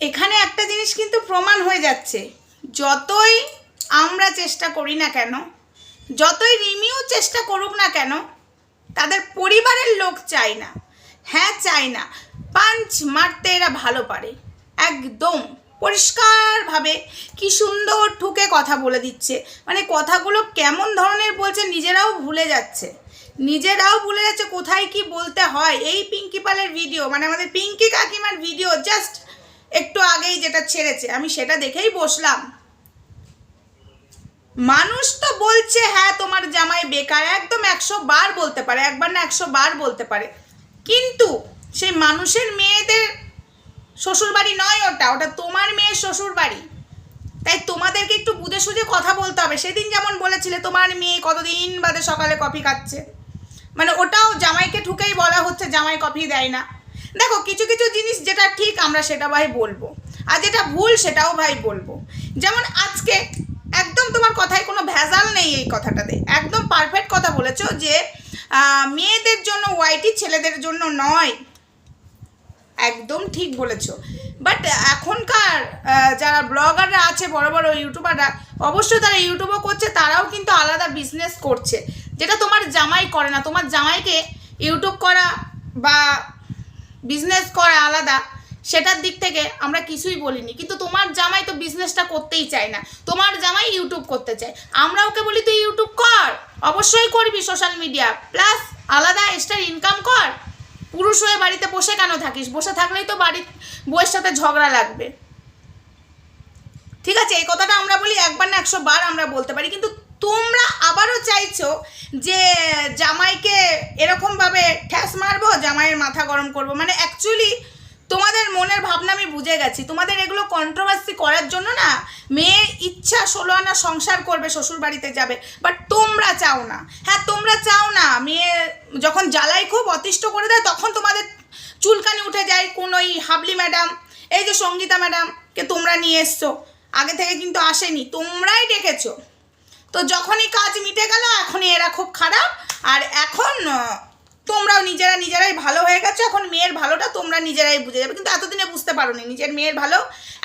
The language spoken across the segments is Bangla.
এখানে একটা জিনিস কিন্তু প্রমাণ হয়ে যাচ্ছে। যতই আমরা চেষ্টা করি না কেন, যতই রিমিও চেষ্টা করুক না কেন, তাদের পরিবারের লোক চায় না। হ্যাঁ চায় না। পাঞ্চ মারতে এরা ভালো পারে। একদম পরিষ্কারভাবে কি সুন্দর ঠুকে কথা বলে দিচ্ছে। মানে কথাগুলো কেমন ধরনের বলছে নিজেরাও ভুলে যাচ্ছে। নিজেরাও ভুলে যাচ্ছে কোথায় কি বলতে হয়। এই পিঙ্কি পালের ভিডিও মানে আমাদের পিঙ্কি কাকিমার ভিডিও জাস্ট একটু আগেই যেটা ছেড়েছে, আমি সেটা দেখেই বসলাম। মানুষ তো বলছে হ্যাঁ তোমার জামাই বেকার। একদম একশো বার বলতে পারে, একবার না একশো বার বলতে পারে। কিন্তু সেই মানুষের মেয়েদের শ্বশুর বাড়ি নয় ওটা ওটা তোমার মেয়ের শ্বশুর বাড়ি তাই তোমাদেরকে একটু বুঝে সুঝে কথা বলতে হবে। সেদিন যেমন বলেছিলে, তোমার মেয়ে কতদিন বাদে সকালে কফি খাচ্ছে। মানে ওটাও জামাইকে ঠুকেই বলা হচ্ছে, জামাই কফি দেয় না। দেখো, কিছু কিছু জিনিস যেটা ঠিক আমরা সেটা ভাই বলব, আর যেটা ভুল সেটাও ভাই বলব। যেমন আজকে একদম তোমার কথায় কোনো ভেজাল নেই এই কথাটাতে। একদম পারফেক্ট কথা বলেছ যে মেয়েদের জন্য ওয়াইটি ছেলেদের জন্য নয়। একদম ঠিক বলেছ। বাট এখনকার যারা ব্লগাররা আছে, বড় বড় ইউটিউবাররা, অবশ্যই তারা ইউটিউবও করছে, তারাও কিন্তু আলাদা বিজনেস করছে। যেটা তোমার জামাই করে না, তোমার জামাইকে ইউটিউব করা বা বিজনেস করা আলাদা, সেটার দিক থেকে আমরা কিছুই বলিনি। কিন্তু তোমার জামাই তো বিজনেসটা করতেই চায় না। তোমার জামাই ইউটিউব করতে চায়। আমরা ওকে বলি, তুই ইউটিউব কর, অবশ্যই করবি সোশ্যাল মিডিয়া প্লাস আলাদা এক্সট্রা ইনকাম কর। পুরুষ হয়ে বাড়িতে বসে কেন থাকিস? বসে থাকলেই তো বাড়ির বউয়ের সাথে ঝগড়া লাগবে। ঠিক আছে, এই কথাটা আমরা বলি, একবার না একশো বার আমরা বলতে পারি, কিন্তু তোমরা আবারও চাইছো যে জামাইকে এরকমভাবে ঠ্যাস মারবো, জামাইয়ের মাথা গরম করব। মানে অ্যাকচুয়ালি তোমাদের মনের ভাবনা আমি বুঝে গেছি। তোমাদের এগুলো কন্ট্রোভার্সি করার জন্য না মেয়ের ইচ্ছা ষোলো আনা সংসার করবে শ্বশুর বাড়িতে যাবে। বাট তোমরা চাও না। হ্যাঁ তোমরা চাও না। মেয়ে যখন জ্বালাই খুব অতিষ্ঠ করে দেয়, তখন তোমাদের চুলকানি উঠে যায় কোন ওই হাবলি ম্যাডাম, এই যে সঙ্গীতা ম্যাডামকে তোমরা নিয়ে এসছো। আগে থেকে কিন্তু আসেনি। তোমরাই ডেকেছো। তো যখনই কাজ মিটে গেল, এখনই এরা খুব খারাপ। আর এখন তোমরাও নিজেরা নিজেরাই ভালো হয়ে গেছো, এখন মেয়ের ভালোটা তোমরা নিজেরাই বুঝে যাবে। কিন্তু এতদিনে বুঝতে পারোনি, নিজের মেয়ের ভালো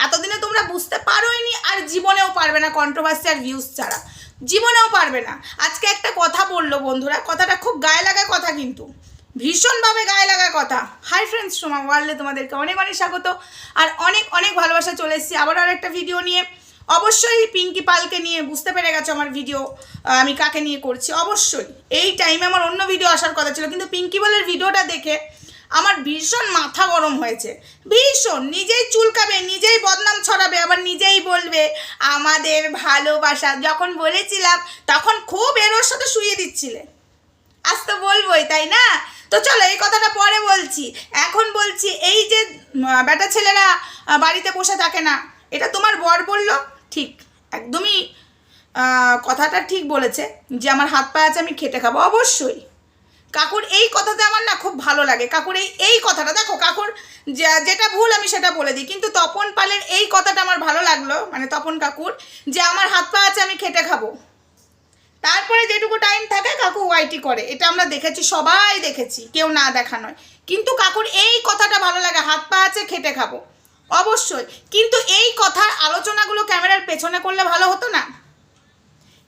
এতদিনে তোমরা বুঝতে পারোইনি, আর জীবনেও পারবে না কন্ট্রোভার্সি আর ভিউজ ছাড়া। জীবনেও পারবে না। আজকে একটা কথা বলল বন্ধুরা, কথাটা খুব গায়ে লাগা কথা কিন্তু। ভীষণভাবে গায়ে লাগা কথা। হাই ফ্রেন্ডস সোমা, ওয়ার্ল্ডে তোমাদেরকে অনেক অনেক স্বাগত। আর অনেক অনেক ভালোবাসা চলে এসেছি। আবার আর একটা ভিডিও নিয়ে। অবশ্যই পিঙ্কি পালকে নিয়ে বুঝতে পেরে গেছো আমার ভিডিও আমি কাকে নিয়ে করছি? অবশ্যই। এই টাইমে আমার অন্য ভিডিও আসার কথা ছিল, কিন্তু পিঙ্কি পালের ভিডিওটা দেখে আমার ভীষণ মাথা গরম হয়েছে। ভীষণ! নিজেই চুলকাবে, নিজেই বদনাম ছড়াবে, আবার নিজেই বলবে, আমাদের ভালোবাসা। যখন বলেছিলাম, তখন খুব এরোর সাথে শুয়ে দিচ্ছিলে। আজ তো বলবোই, তাই না? তো চলো, এই কথাটা পরে বলছি। এখন বলছি, এই যে বেটা ছেলেরা বাড়িতে বসে থাকে না, এটা তোমার বর বলল? ঠিক, একদমই কথাটা ঠিক বলেছে যে আমার হাত পা আছে, আমি খেটে খাব, অবশ্যই। কাকুর এই কথাতে আমার না খুব ভালো লাগে। কাকুর এই এই কথাটা, দেখো, কাকুর যেটা ভুল আমি সেটা বলে দিই। কিন্তু তপন পালের এই কথাটা আমার ভালো লাগল মানে তপন কাকুর, যে আমার হাত পা আছে, আমি খেটে খাব। তারপরে যেটুকু টাইম থাকে, কাকু ওয়াইটি করে। এটা আমরা দেখেছি, সবাই দেখেছি, কেউ না দেখা নয়। কিন্তু কাকুর এই কথাটা ভালো লাগে, হাত পা আছে, খেটে খাব। অবশ্যই। কিন্তু এই কথার আলোচনাগুলো ক্যামেরার পেছনে করলে ভালো হতো না।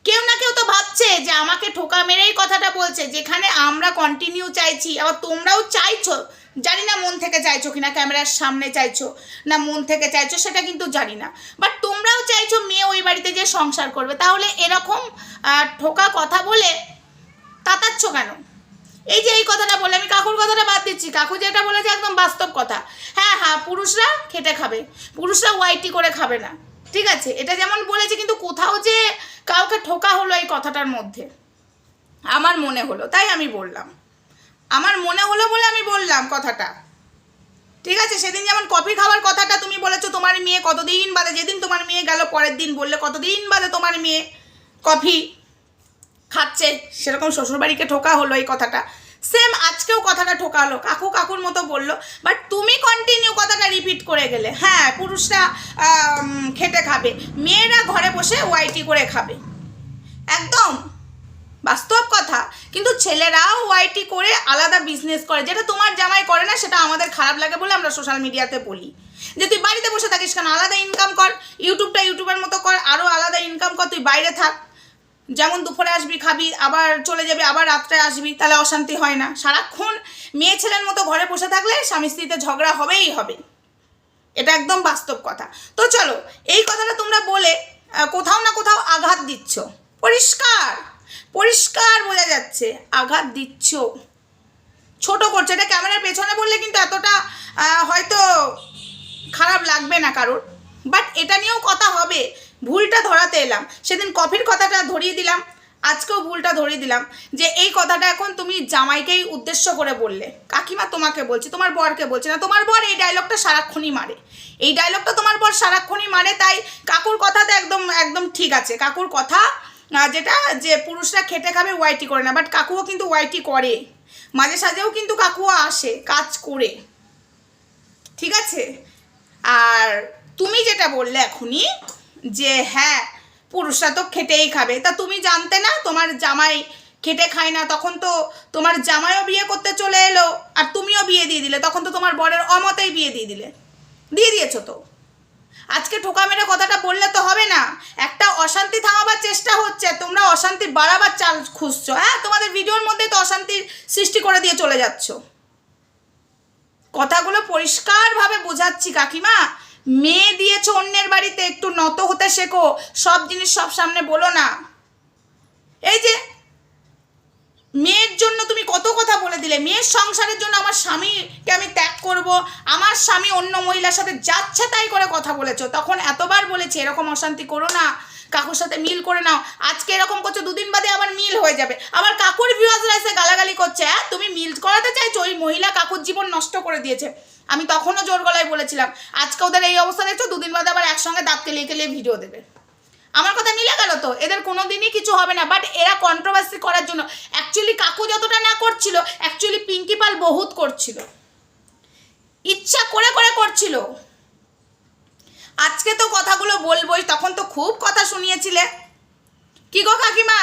কেউ না কেউ তো ভাবছে যে আমাকে ঠোকা মেরেই কথাটা বলছে, যেখানে আমরা কন্টিনিউ চাইছি। আবার তোমরাও চাইছো। জানি না মন থেকে চাইছো কিনা, ক্যামেরার সামনে চাইছো না মন থেকে চাইছো, সেটা কিন্তু জানি না। বাট তোমরাও চাইছো মেয়ে ওই বাড়িতে যে সংসার করবে। তাহলে এরকম ঠোকা কথা বলে তাতাচ্ছ কেন? এই যে এই কথাটা বলে আমি কাকুর কথাটা বাদ দিচ্ছি। কাকু যেটা বলেছে একদম বাস্তব কথা। হ্যাঁ হ্যাঁ পুরুষরা খেটে খাবে। পুরুষরা ওয়াইটি করে খাবে না। ঠিক আছে? এটা যেমন বলেছে, কিন্তু কোথাও যে কাউকে ঠোকা হলো এই কথাটার মধ্যে, আমার মনে হলো, তাই আমি বললাম। আমার মনে হলো বলে আমি বললাম কথাটা। ঠিক আছে? সেদিন যেমন কফি খাওয়ার কথাটা তুমি বলেছ, তোমার মেয়ে কতদিন বাদে, যেদিন তোমার মেয়ে গেল পরের দিন বললে, কতদিন বাদে তোমার মেয়ে কফি খাচ্ছে, সেরকম শ্বশুরবাড়িকে ঠোকা হলো এই কথাটা। সেম আজকেও কথাটা ঠোকা হলো কাকু কাকুর মতো বলল বাট তুমি কন্টিনিউ কথাটা রিপিট করে গেলে। হ্যাঁ পুরুষরা খেটে খাবে, মেয়েরা ঘরে বসে ওয়াইটি করে খাবে। একদম, বাস্তব কথা। কিন্তু ছেলেরাও ওয়াইটি করে আলাদা বিজনেস করে। যেটা তোমার জামাই করে না, সেটা আমাদের খারাপ লাগে বলে আমরা সোশ্যাল মিডিয়াতে বলি। যে তুই বাড়িতে বসে থাকিস কেন? আলাদা ইনকাম কর ইউটিউবটা ইউটিউবের মতো কর আরও আলাদা ইনকাম কর, তুই বাইরে থাক। যেমন দুপুরে আসবি, খাবি, আবার চলে যাবি, আবার রাত্রে আসবি, তাহলে অশান্তি হয় না। সারাক্ষণ মেয়ে ছেলের মতো ঘরে বসে থাকলে স্বামী স্ত্রীতে ঝগড়া হবেই হবে। এটা একদম বাস্তব কথা। তো চলো, এই কথাটা তোমরা বলে কোথাও না কোথাও আঘাত দিচ্ছ। পরিষ্কার পরিষ্কার বোঝা যাচ্ছে, আঘাত দিচ্ছ। ছোট করছে, এটা ক্যামেরার পেছনে বললে কিন্তু এতটা হয়তো খারাপ লাগবে না কারোর। বাট এটা নিয়েও কথা হবে। ভুলটা ধরাতে এলাম। সেদিন কফির কথাটা ধরিয়ে দিলাম, আজকেও ভুলটা ধরিয়ে দিলাম যে এই কথাটা এখন তুমি জামাইকেই উদ্দেশ্য করে বললে। কাকিমা তোমাকে বলছি, তোমার বরকে বলছে না, তোমার বর এই ডায়লগটা সারাক্ষণই মারে। এই ডায়লগটা তোমার বর সারাক্ষণই মারে, তাই কাকুর কথাতে একদম একদম ঠিক আছে। কাকুর কথা যেটা যে পুরুষরা খেটে খাবে ওয়াইটি করে না বাট কাকুও কিন্তু ওয়াইটি করে। মাঝে সাঝেও কিন্তু কাকুও আসে, কাজ করে। ঠিক আছে? আর তুমি যেটা বললে এখনই যে হ্যাঁ পুরুষরা তো খেটেই খাবে। তা তুমি জানতে না, তোমার জামাই খেটে খায় না, তখন তো তোমার জামাইও বিয়ে করতে চলে এলো, আর তুমিও বিয়ে দিয়ে দিলে, তখন তো তোমার বরের অমতেই বিয়ে দিয়ে দিলে। দিয়ে দিয়েছ তো। আজকে ঠোকা মেরে কথাটা বললে তো হবে না। একটা অশান্তি থামাবার চেষ্টা হচ্ছে, তোমরা অশান্তি বাড়াবার চাল খুঁজছো। হ্যাঁ তোমাদের ভিডিওর মধ্যে তো অশান্তির সৃষ্টি করে দিয়ে চলে যাচ্ছো। কথাগুলো পরিষ্কারভাবে বোঝাচ্ছি কাকিমা। মেয়ে দিয়েছ অন্যের বাড়িতে, একটু নত হতে শেখো, সব জিনিস সব সামনে বলো না। এই যে, মেয়ের জন্য তুমি কত কথা বলে দিলে, মেয়ের সংসারের জন্য আমার স্বামীকে আমি ত্যাগ করব, আমার স্বামী অন্য মহিলার সাথে যাচ্ছে তাই করে কথা বলেছ, তখন এতবার বলেছি, এরকম অশান্তি করো না। কাকুর সাথে মিল করে নাও। আজকে এরকম করছ, দুদিন বাদে আবার মিল হয়ে যাবে। আবার কাকুর ভিউয়ার্সরা এসে গালাগালি করছে হ্যাঁ তুমি মিল করাতে চাইছো? ওই মহিলা কাকুর জীবন নষ্ট করে দিয়েছে। আমি তখনও জোর গলায় বলেছিলাম, আজকে ওদের এই অবস্থা দেখছ, দুদিন বাদে আবার একসঙ্গে দাঁত কেলিয়ে কেলিয়ে ভিডিও দেবে। আমার কথা মিলে গেল তো? এদের কোনো দিনই কিছু হবে না। বাট এরা কন্ট্রোভার্সি করার জন্য অ্যাকচুয়ালি কাকু যতটা না করছিল অ্যাকচুয়ালি পিঙ্কি পাল বহুত করছিল। ইচ্ছা করে করে করছিল। আজকে তো কথাগুলো বলবোই, তখন তো খুব কথা শুনিয়েছিলে। কি গো কাকিমা?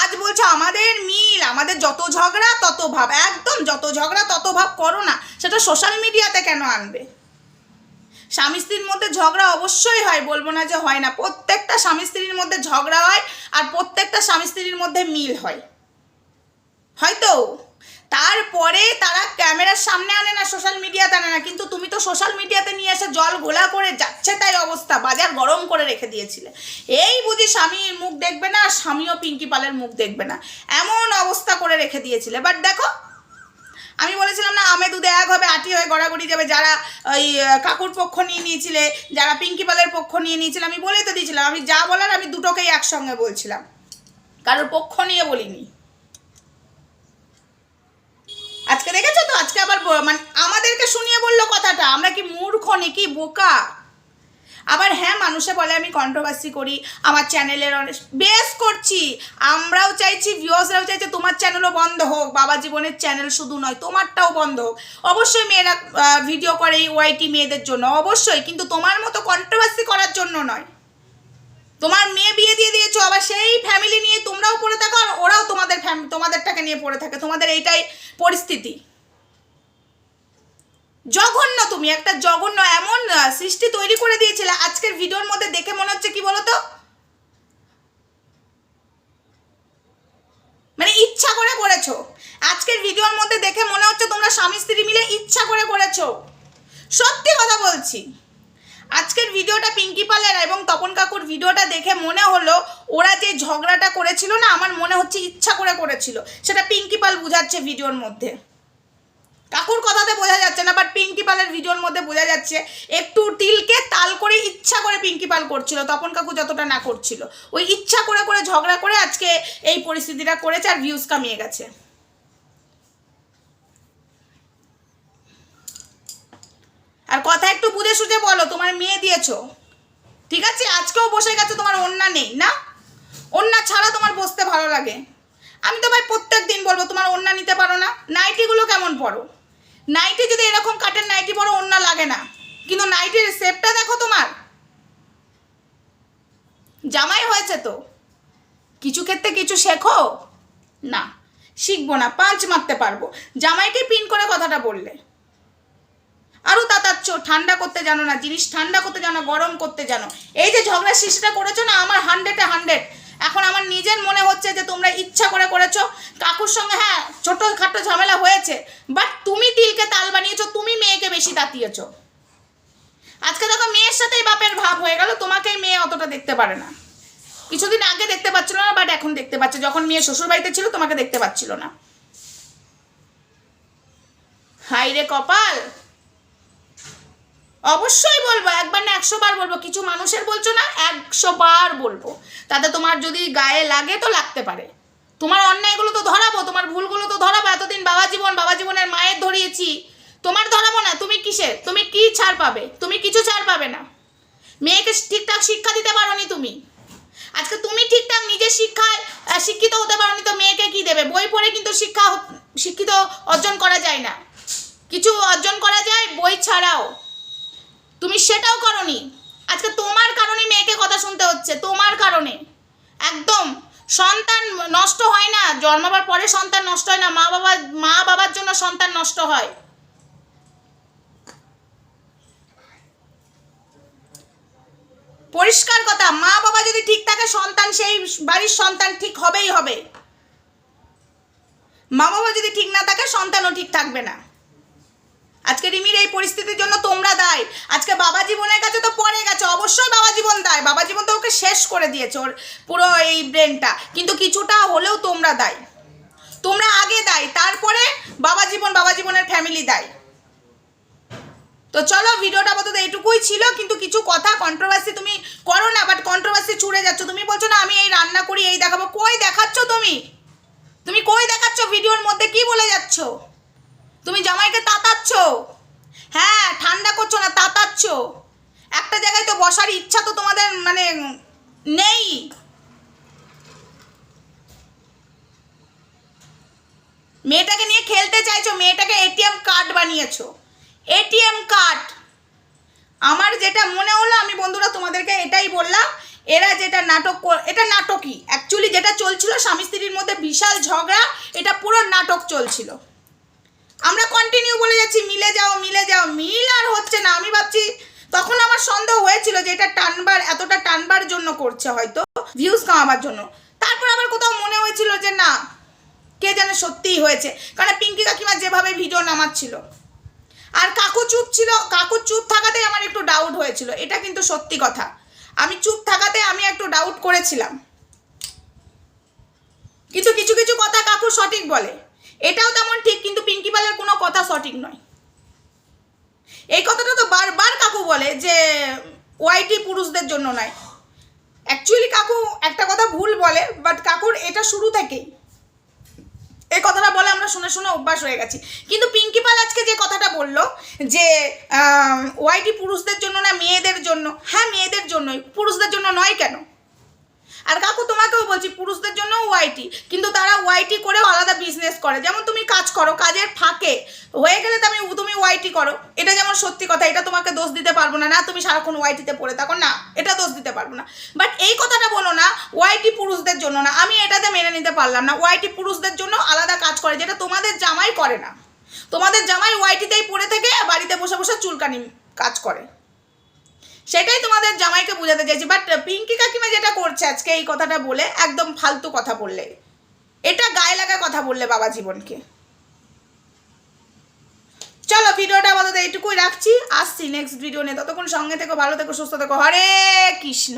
আজ বলছো আমাদের মিল, আমাদের যত ঝগড়া তত ভাব, একদম যত ঝগড়া তত ভাব করো না, সেটা সোশ্যাল মিডিয়াতে কেন আনবে? স্বামী স্ত্রীর মধ্যে ঝগড়া অবশ্যই হয়, বলব না যে হয় না, প্রত্যেকটা স্বামী স্ত্রীর মধ্যে ঝগড়া হয় আর প্রত্যেকটা স্বামী স্ত্রীর মধ্যে মিল হয়। হয়তো? তারপরে তারা ক্যামেরার সামনে আনে না সোশ্যাল মিডিয়াতে আনে না। কিন্তু তুমি তো সোশ্যাল মিডিয়াতে নিয়ে এসে জল ঘোলা করে যাচ্ছে তাই অবস্থা। বাজার গরম করে রেখে দিয়েছিলে। এই বুঝি স্বামীর মুখ দেখবে না, স্বামীও পিঙ্কি পালের মুখ দেখবে না। এমন অবস্থা করে রেখে দিয়েছিলে। বাট দেখো, আমি বলেছিলাম না আমে দুধে এক হবে, আটি হয়ে গড়াগড়ি যাবে যারা ওই, কাকুর পক্ষ নিয়ে নিয়েছিলে, যারা পিঙ্কি পালের পক্ষ নিয়ে নিয়েছিলে, আমি বলেই তো দিয়েছিলাম। আমি যা বলার আমি দুটোকেই একসঙ্গে বলছিলাম। কারোর পক্ষ নিয়ে বলিনি আজকে দেখেছ তো? আজকে আবার মানে আমাদেরকে শুনিয়ে বলল কথাটা। আমরা কি মূর্খ নাকি? বোকা। আবার হ্যাঁ মানুষে বলে, আমি কন্ট্রোভার্সি করি, আমার চ্যানেলের অনেক বেশ করছি। আমরাও চাইছি ভিউয়ার্সরাও চাইছে, তোমার চ্যানেলও বন্ধ হোক। বাবা জীবনের চ্যানেল শুধু নয়, তোমারটাও বন্ধ হোক। অবশ্যই মেয়েরা ভিডিও করে এই ওয়াইটি মেয়েদের জন্য। অবশ্যই, কিন্তু তোমার মতো কন্ট্রোভার্সি করার জন্য নয়। তোমার মেয়ে বিয়ে দিয়ে দিয়েছ, আবার সেই ফ্যামিলি নিয়ে তোমরাও পড়ে থাকো আর ওরাও তোমাদের তোমাদেরটাকে নিয়ে পড়ে থাকে। তোমাদের এইটাই পরিস্থিতি। জঘন্য তুমি, একটা জঘন্য, এমন সৃষ্টি তৈরি করে দিয়েছিলে আজকের ভিডিওর মধ্যে দেখে মনে হচ্ছে কি বলতো? মানে ইচ্ছা করে করেছ। আজকের ভিডিওর মধ্যে দেখে মনে হচ্ছে তোমরা স্বামী স্ত্রী মিলে ইচ্ছা করে করেছ। সত্যি কথা বলছি। আজকের ভিডিওটা পিঙ্কি পালের এবং তপন কাকুর ভিডিওটা দেখে মনে হলো ওরা যে ঝগড়াটা করেছিল না, আমার মনে হচ্ছে ইচ্ছা করে করেছিল। সেটা পিঙ্কি পাল বুঝাচ্ছে ভিডিওর মধ্যে। কাকুর কথাতে বোঝা যাচ্ছে না বাট পিঙ্কি পালের ভিডিওর মধ্যে বোঝা যাচ্ছে, একটু তিলকে তাল করে ইচ্ছা করে পিঙ্কি পাল করছিল, তপন কাকু যতটা না করছিল। ওই ইচ্ছা করে করে ঝগড়া করে আজকে এই পরিস্থিতিটা করেছে আর ভিউজ কামিয়ে গেছে। আর কথা একটু বুঝে সুঝে বলো, তোমার মেয়ে দিয়েছ। ঠিক আছে? আজকেও বসে গেছে, তোমার অন্যা নেই, না? অন্যা ছাড়া তোমার বসতে ভালো লাগে। আমি তো ভাই প্রত্যেক দিন বলব, তোমার অন্যা নিতে পারো না। নাইটিগুলো কেমন পরো? নাইটি যদি এরকম কাটের নাইটি পরো অন্যা লাগে না। কিন্তু নাইটির শেপটা দেখো তোমার। জামাই হয়েছে তো। কিছু ক্ষেত্রে কিছু শেখো? না, শিখব না পাঁচ মারতে পারব। জামাইকে পিন করে কথাটা বললে। আরও তাতাচ্ছ, ঠান্ডা করতে জানো না, জিনিস ঠান্ডা করতে জানো গরম করতে জানো। এই যে ঝগড়া সৃষ্টিটা করেছ না, আমার হান্ড্রেডে হান্ড্রেড এখন আমার নিজের মনে হচ্ছে যে তোমরা ইচ্ছা করে করেছ, কাকুর সঙ্গে হ্যাঁ ছোট খাটো ঝামেলা হয়েছে বাট তুমি তিলকে তাল বানিয়েছো, তুমি মেয়েকে বেশি তাতিয়েছো। আজকে দেখো মেয়ের সাথেই বাপের ভাব হয়ে গেল তোমাকেই মেয়ে অতটা দেখতে পারে না। কিছুদিন আগে দেখতে পাচ্ছিল না বাট এখন দেখতে পাচ্ছে। যখন মেয়ে শ্বশুর বাড়িতে ছিল, তোমাকে দেখতে পাচ্ছিল না। হাই রে কপাল! অবশ্যই বলব, একবার না একশো বার বলব, কিছু মানুষের বলছো না, একশো বার বলব। তাতে তোমার যদি গায়ে লাগে তো লাগতে পারে। তোমার অন্যায়গুলো তো ধরাবো, তোমার ভুলগুলো তো ধরাবো, এতদিন বাবা জীবন, বাবা জীবনের মায়ের ধরিয়েছি। তোমার ধরাবো না, তুমি কিসের? তুমি কি ছাড় পাবে? তুমি কিছু ছাড় পাবে না। মেয়েকে ঠিকঠাক শিক্ষা দিতে পারোনি তুমি। আজকে তুমি ঠিকঠাক নিজের শিক্ষায় শিক্ষিত হতে পারোনি তো মেয়েকে কি দেবে? বই পড়ে কিন্তু শিক্ষা শিক্ষিত অর্জন করা যায় না। কিছু অর্জন করা যায়, বই ছাড়াও। সেটাও করনি। আজকে তোমার কারণে মেয়েকে কথা শুনতে হচ্ছে, তোমার কারণে। একদম, সন্তান নষ্ট হয় না, জন্মাবার পরে সন্তান নষ্ট হয় না, মা বাবা, মা বাবার জন্য সন্তান নষ্ট হয়। পরিষ্কার কথা, মা বাবা যদি ঠিক থাকে, সন্তান সেই বাড়ির সন্তান ঠিক হবেই হবে। মা বাবা যদি ঠিক না থাকে, সন্তানও ঠিক থাকবে না। আজকে রিমির এই পরিস্থিতির জন্য তোমরা দায়। আজকে বাবা জীবনের কাছে তো পড়ে গেছে, অবশ্যই বাবা জীবন দায়। বাবা জীবন তো ওকে শেষ করে দিয়েছে ওর পুরো এই ব্রেনটা। কিন্তু কিছুটা হলেও তোমরা দায়। তোমরা আগে দায়, তারপরে বাবা জীবন বাবা জীবনের ফ্যামিলি দায়। তো চলো ভিডিওটা আপাতত এটুকুই ছিল, কিন্তু কিছু কথা কন্ট্রোভার্সি তুমি করো না বাট কন্ট্রোভার্সি ছুড়ে যাচ্ছ। তুমি বলছো না, আমি এই রান্না করি, এই দেখাবো। কই দেখাচ্ছ তুমি? তুমি কই দেখাচ্ছ ভিডিওর মধ্যে? কি বলে যাচ্ছ? তুমি জামাইকে তাতাচ্ছ? হ্যাঁ ঠান্ডা করছ না, তাতাচ্ছ। একটা জায়গায় তো বসার ইচ্ছা তো তোমাদের মানে নেই। মেয়েটাকে নিয়ে খেলতে চাইছো, মেয়েটাকে এটিএম কার্ড বানিয়েছো। ATM card. আমার যেটা মনে হলো, আমি বন্ধুরা তোমাদেরকে এটাই বললাম, এরা যেটা নাটক এটা নাটকই। অ্যাকচুয়ালি যেটা চলছিল স্বামী স্ত্রীর মধ্যে বিশাল ঝগড়া, এটা পুরো নাটক চলছিল। আমরা কন্টিনিউ বলে যাচ্ছি, মিলে যাও মিলে যাও। মিল আর হচ্ছে না। আমি ভাবছি, তখন আমার সন্দেহ হয়েছিল যে এটা টানবার, এতটা টানবার জন্য করছে হয়তো ভিউজ কামাবার জন্য। তারপর আবার কোথাও মনে হয়েছিল যে না, কে যেন সত্যিই হয়েছে। কারণ পিঙ্কি কাকিমা যেভাবে ভিডিও নামাচ্ছিল। আর কাকু চুপ ছিল, কাকু চুপ থাকাতে আমার একটু ডাউট হয়েছিল। এটা কিন্তু সত্যি কথা। আমি চুপ থাকাতে আমি একটু ডাউট করেছিলাম। কিছু কিছু কিছু কথা কাকু সঠিক বলে। এটাও তেমন ঠিক, কিন্তু পিঙ্কি পালের কোনো কথা সঠিক নয়। এই কথাটা তো বারবার কাকু বলে যে ওয়াইটি পুরুষদের জন্য নয়। অ্যাকচুয়ালি কাকু একটা কথা ভুল বলে বাট কাকুর এটা শুরু থেকেই। এই কথাটা বলে আমরা শুনে শুনে অভ্যাস হয়ে গেছি। কিন্তু পিঙ্কি পাল আজকে যে কথাটা বলল, যে ওয়াইটি পুরুষদের জন্য না, মেয়েদের জন্য হ্যাঁ মেয়েদের জন্যই, পুরুষদের জন্য নয় কেন? আর কাকু, তোমাকেও বলছি, পুরুষদের জন্য ওয়াইটি কিন্তু তারা ওয়াইটি করেও আলাদা বিজনেস করে। যেমন তুমি কাজ করো, কাজের ফাঁকে হয়ে গেলে তুমি তুমি ওয়াইটি করো। এটা যেমন সত্যি কথা, এটা তোমাকে দোষ দিতে পারব না। না, তুমি সারাক্ষণ ওয়াইটিতে পড়ে থাকো, না, এটা দোষ দিতে পারব না। বাট এই কথাটা বলো না ওয়াইটি পুরুষদের জন্য না। আমি এটাতে মেনে নিতে পারলাম না। ওয়াইটি পুরুষদের জন্য আলাদা কাজ করে, যেটা তোমাদের জামাই করে না। তোমাদের জামাই ওয়াইটিতেই পড়ে থেকে বাড়িতে বসে বসে চুলকানি কাজ করে। সেটাই তোমাদের জামাইকে বোঝাতে চাইছি। বাট পিঙ্কি কাকিমা যেটা করছে আজকে এই কথাটা বলে, একদম ফালতু কথা বললে। এটা গায়ে লাগা কথা বললে বাবা জীবনকে। চলো, ভিডিওটা আমাদের এইটুকুই রাখছি। আসছি নেক্সট ভিডিও নিয়ে। ততক্ষণ সঙ্গে থেকো, ভালো থেকো, সুস্থ থেকো। হরে কৃষ্ণ।